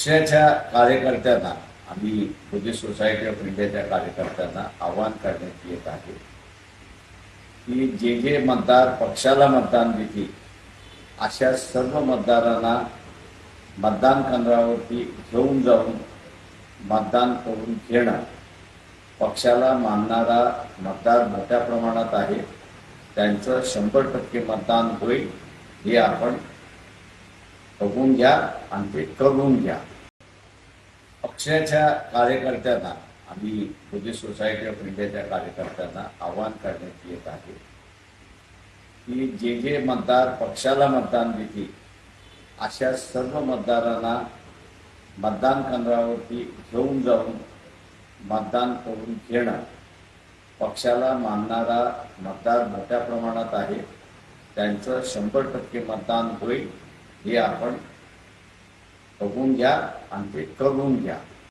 पक्षाच्या कार्यकर्त्यांना आम्ही बुद्धिस्ट सोसायटी ऑफ इंडियाच्या कार्यकर्त्यांना आवाहन करण्यात येत आहे की जे जे मतदार पक्षाला मतदान देतील अशा सर्व मतदारांना मतदान केंद्रावरती घेऊन जाऊन मतदान करून घेणं पक्षाला मानणारा मतदार मोठ्या प्रमाणात आहे. त्यांचं शंभर टक्के मतदान होईल हे आपण बघून घ्या आणि ते करून घ्या. पक्षाच्या कार्यकर्त्यांना आम्ही बुद्धिस्ट सोसायटी ऑफ इंडियाच्या कार्यकर्त्यांना आवाहन करण्यात येत आहे की जे जे मतदार पक्षाला मतदान देतील अशा सर्व मतदारांना मतदान केंद्रावरती घेऊन जाऊन मतदान करून घेणं पक्षाला मानणारा मतदार मोठ्या प्रमाणात आहे. त्यांचं शंभर टक्के मतदान होईल. हे आपण बघून घ्या आणि ते करून घ्या.